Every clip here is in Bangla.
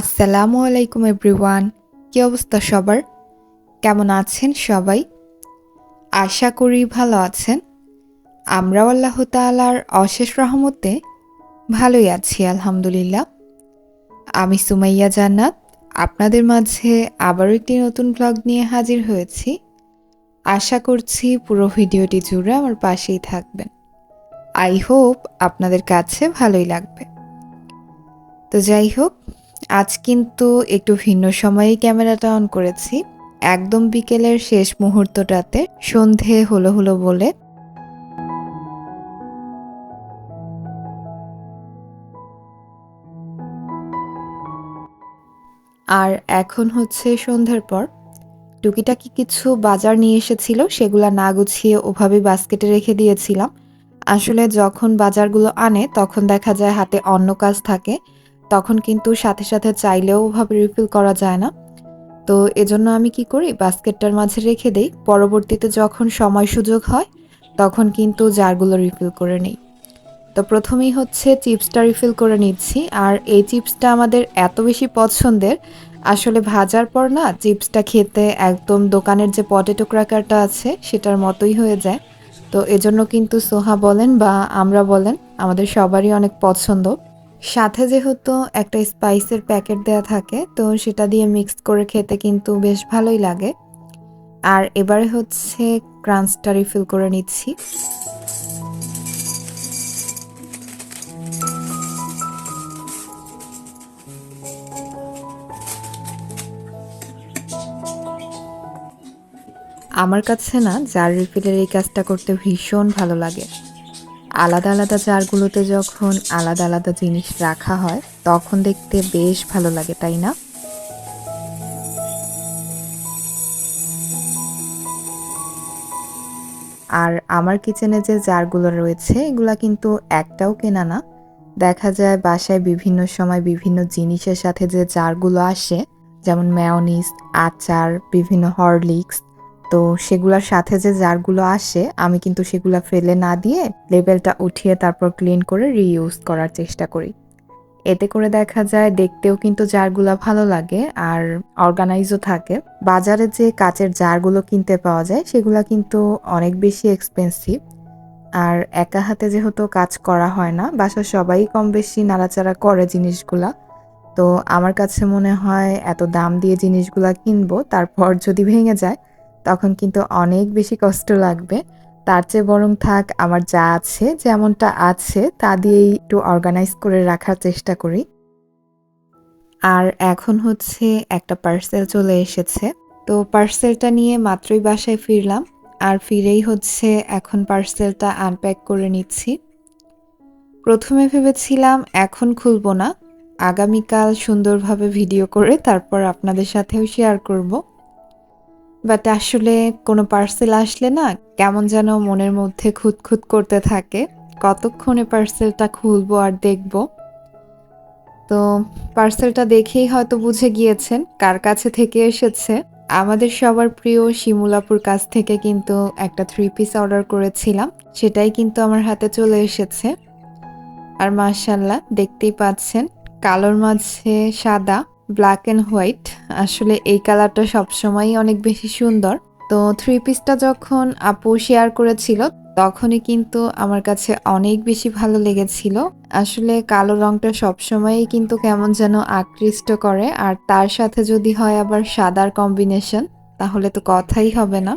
আসসালামু আলাইকুম এভরিওয়ান, কি অবস্থা সবার? কেমন আছেন সবাই? আশা করি ভালো আছেন। আমরাও আল্লাহ তালার অশেষ রহমতে ভালোই আছি, আলহামদুলিল্লাহ। আমি সুমাইয়া জান্নাত, আপনাদের মাঝে আবারও একটি নতুন ব্লগ নিয়ে হাজির হয়েছি। আশা করছি পুরো ভিডিওটি জুড়ে আমার পাশেই থাকবেন। আই হোপ আপনাদের কাছে ভালোই লাগবে। তো যাই হোক আজ কিন্তু একটু ভিন্ন সময়ে ক্যামেরাটা অন করেছি। একদম বিকেলের শেষ মুহূর্তটাতে সন্ধে হলো হলো বলে। আর এখন হচ্ছে সন্ধ্যার পর। টুকিটাকি কিছু বাজার নিয়ে এসেছিল, সেগুলা না গুছিয়ে ওভাবে বাস্কেটে রেখে দিয়েছিলাম। আসলে যখন বাজারগুলো আনে, তখন দেখা যায় হাতে অন্য কাজ থাকে। তখন কিন্তু সাথে সাথে চাইলেও ওভাবে রিফিল করা যায় না। তো এজন্য আমি কি করি? বাস্কেটটার মাঝে রেখে দেই। পরবর্তীতে যখন সময় সুযোগ হয়, তখন কিন্তু জারগুলো রিফিল করে নিই। তো প্রথমেই হচ্ছে চিপসটা রিফিল করে নিচ্ছি। আর এই চিপসটা আমাদের এত বেশি পছন্দের, আসলে ভাজার পর না চিপসটা খেতে একদম দোকানের যে পটেটো ক্র্যাকারটা আছে, সেটার মতোই হয়ে যায়। তো এজন্য কিন্তু সোহা বলেন বা আমরা বলেন, আমাদের সবারই অনেক পছন্দ। সাথে যেহেতু একটা স্পাইসের প্যাকেট দেয়া থাকে, তো সেটা দিয়ে মিক্স করে খেতে কিন্তু বেশ ভালোই লাগে। আর এবারে হচ্ছে ক্রাঞ্চটা রিফিল করে নিচ্ছি। আমার কাছে না, জার রিফিলের এই কাজটা করতে ভীষণ ভালো লাগে। আলাদা আলাদা জারগুলোতে যখন আলাদা আলাদা জিনিস রাখা হয়, তখন দেখতে বেশ ভালো লাগে, তাই না? আর আমার কিচেনে যে জারগুলো রয়েছে, এগুলা কিন্তু একটাও কেনা না। দেখা যায় বাসায় বিভিন্ন সময় বিভিন্ন জিনিসের সাথে যে জারগুলো আসে, যেমন ম্যাওনিস আচার, বিভিন্ন হরলিক্স তো সেগুলোর সাথে যে জারগুলো আসে, আমি কিন্তু সেগুলো ফেলে না দিয়ে লেবেলটা উঠিয়ে তারপর ক্লিন করে রিইউজ করার চেষ্টা করি। এতে করে দেখা যায় দেখতেও কিন্তু জারগুলো ভালো লাগে আর অর্গানাইজও থাকে। বাজারে যে কাচের জারগুলো কিনতে পাওয়া যায়, সেগুলো কিন্তু অনেক বেশি এক্সপেন্সিভ আর একা হাতে যেহেতু কাজ করা হয় না, বাসার সবাই কম বেশি নাড়াচাড়া করে জিনিসগুলা। তো আমার কাছে মনে হয় এত দাম দিয়ে জিনিসগুলা কিনবো, তারপর যদি ভেঙে যায় তখন কিন্তু অনেক বেশি কষ্ট লাগবে। তার চেয়ে বরং থাক, আমার যা আছে, যেমনটা আছে, তা দিয়েই একটু অর্গানাইজ করে রাখার চেষ্টা করি। আর এখন হচ্ছে একটা পার্সেল চলে এসেছে। তো পার্সেলটা নিয়ে মাত্রই বাসায় ফিরলাম। আর ফিরেই হচ্ছে এখন পার্সেলটা আনপ্যাক করে নিচ্ছি। প্রথমে ভেবেছিলাম এখন খুলবো না। আগামীকাল সুন্দরভাবে ভিডিও করে তারপর আপনাদের সাথেও শেয়ার করব। বাট আসলে কোনো পার্সেল আসলে না, কেমন যেন মনের মধ্যে খুঁতখুত করতে থাকে। কতক্ষণে পার্সেলটা খুলবো আর দেখব? তো পার্সেলটা দেখেই হয়তো বুঝে গিয়েছেন কার কাছে থেকে এসেছে। আমাদের সবার প্রিয় শিমুলাপুর কাছ থেকে কিন্তু একটা থ্রি পিস অর্ডার করেছিলাম, সেটাই কিন্তু আমার হাতে চলে এসেছে। আর মার্শাল্লাহ দেখতেই পাচ্ছেন, কালোর মাঝে সাদা। ব্ল্যাক অ্যান্ড হোয়াইট আসলে এই কালারটা সবসময়ই অনেক বেশি সুন্দর। তো থ্রি পিসটা যখন আপু শেয়ার করেছিল, তখনই কিন্তু আমার কাছে অনেক বেশি ভালো লেগেছিল। আসলে কালো রংটা সবসময়ই কিন্তু কেমন যেন আকৃষ্ট করে। আর তার সাথে যদি হয় আবার সাদার কম্বিনেশন তাহলে তো কথাই হবে না।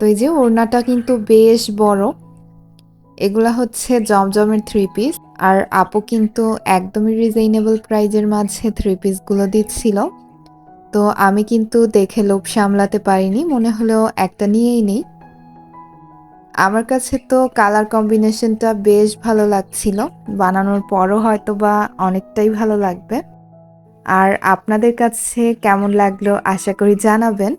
তো এই যে ওড়নাটা কিন্তু বেশ বড়। এগুলা হচ্ছে জমজমের থ্রি পিস আর আপু কিন্তু একদমই রিজনেবল প্রাইজের মাঝে থ্রি পিসগুলো দিচ্ছিল। তো আমি কিন্তু দেখে লোভ সামলাতে পারিনি, মনে হলেও একটা নিয়েই নেই। আমার কাছে তো কালার কম্বিনেশনটা বেশ ভালো লাগছিল, বানানোর পরও হয়তো বা অনেকটাই ভালো লাগবে। আর আপনাদের কাছে কেমন লাগল আশা করি জানাবেন।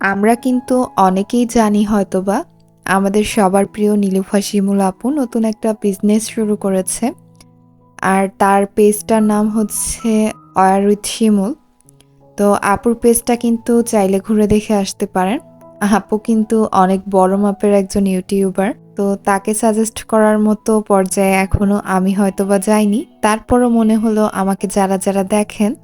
আমরা কিন্তু অনেকেই জানি হয়তোবা আমাদের সবার প্রিয় নীলুফা শিমুল আপু নতুন একটা বিজনেস শুরু করেছে। আর তার পেজটার নাম হচ্ছে অয়ার উইথ শিমুল। তো আপুর পেজটা কিন্তু চাইলে ঘুরে দেখে আসতে পারেন। আপু কিন্তু অনেক বড় মাপের একজন ইউটিউবার তো তাকে সাজেস্ট করার মতো পর্যায়ে এখনও আমি হয়তোবা যাইনি। তারপরও মনে হলো আমাকে যারা যারা দেখেন,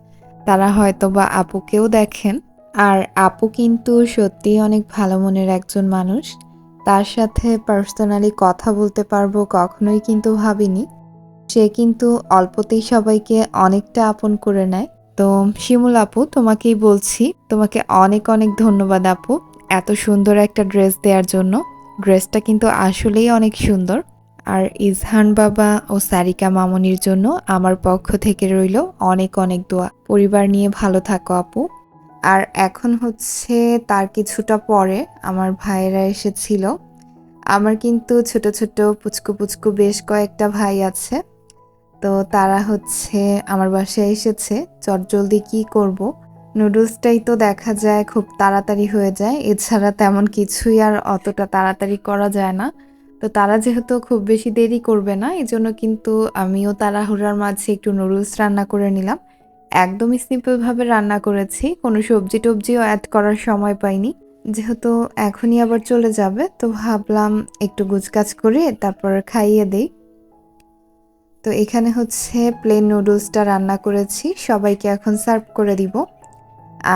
তারা হয়তোবা আপুকেও দেখেন। আর আপু কিন্তু সত্যিই অনেক ভালো মনের একজন মানুষ। তার সাথে পার্সোনালি কথা বলতে পারব কখনোই কিন্তু ভাবিনি। সে কিন্তু অল্পতেই সবাইকে অনেকটা আপন করে নেয়। তো শিমুল আপু, তোমাকেই বলছি, তোমাকে অনেক অনেক ধন্যবাদ আপু এত সুন্দর একটা ড্রেস দেওয়ার জন্য। ড্রেসটা কিন্তু আসলেই অনেক সুন্দর। আর ইজহান বাবা ও সারিকা মামনির জন্য আমার পক্ষ থেকে রইল অনেক অনেক দোয়া। পরিবার নিয়ে ভালো থাকো আপু। আর এখন হচ্ছে তার কিছুটা পরে আমার ভাইয়েরা এসেছিল। আমার কিন্তু ছোট ছোট পুচকু পুচকু বেশ কয়েকটা ভাই আছে। তো তারা হচ্ছে আমার বাসায় এসেছে। চটজলদি কি করব? নুডলসটাই তো দেখা যায় খুব তাড়াতাড়ি হয়ে যায়। এছাড়া তেমন কিছুই আর অতটা তাড়াতাড়ি করা যায় না। তো তারা যেহেতু খুব বেশি দেরি করবে না এই জন্য কিন্তু আমিও তাড়াহুড়ার মাঝে একটু নুডলস রান্না করে নিলাম। একদমই সিম্পলভাবে রান্না করেছি। কোনো সবজি টবজিও অ্যাড করার সময় পাইনি। যেহেতু এখনই আবার চলে যাবে, তো ভাবলাম একটু গুজকাজ করে তারপর খাইয়ে দেই। তো এখানে হচ্ছে প্লেন নুডলসটা রান্না করেছি, সবাইকে এখন সার্ভ করে দিব।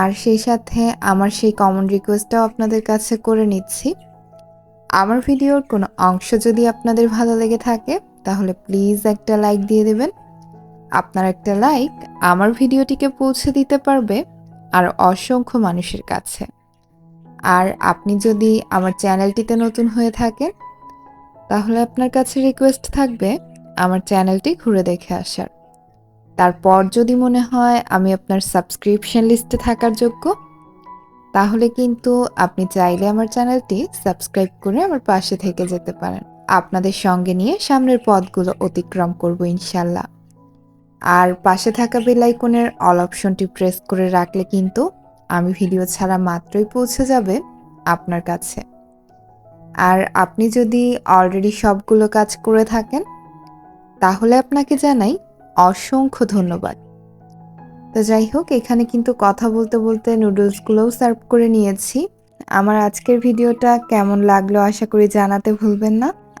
আর সেই সাথে আমার সেই কমন রিকোয়েস্টটাও আপনাদের কাছে করে নিচ্ছি। আমার ভিডিওর কোনো অংশ যদি আপনাদের ভালো লেগে থাকে, তাহলে প্লিজ একটা লাইক দিয়ে দেবেন। আপনার একটা লাইক আমার ভিডিওটিকে পৌঁছে দিতে পারবে আর অসংখ্য মানুষের কাছে। আর আপনি যদি আমার চ্যানেলটিতে নতুন হয়ে থাকেন, তাহলে আপনার কাছে রিকোয়েস্ট থাকবে আমার চ্যানেলটি ঘুরে দেখে আসার। তারপর যদি মনে হয় আমি আপনার সাবস্ক্রিপশন লিস্টে থাকার যোগ্য, তাহলে কিন্তু আপনি চাইলে আমার চ্যানেলটি সাবস্ক্রাইব করে আমার পাশে থেকে যেতে পারেন। আপনাদের সঙ্গে নিয়ে সামনের পথগুলো অতিক্রম করব ইনশাল্লাহ। আর পাশে থাকা বেলাইকনের অল অপশনটি প্রেস করে রাখলে কিন্তু আমি ভিডিও ছাড়া মাত্রই পৌঁছে যাবে আপনার কাছে। আর আপনি যদি অলরেডি সবগুলো কাজ করে থাকেন, তাহলে আপনাকে জানাই অসংখ্য ধন্যবাদ। তো যাই হোক, এখানে কিন্তু কথা বলতে বলতে নুডলসগুলোও সার্ভ করে নিয়েছি। আমার আজকের ভিডিওটা কেমন লাগল আশা করি জানাতে ভুলবেন না।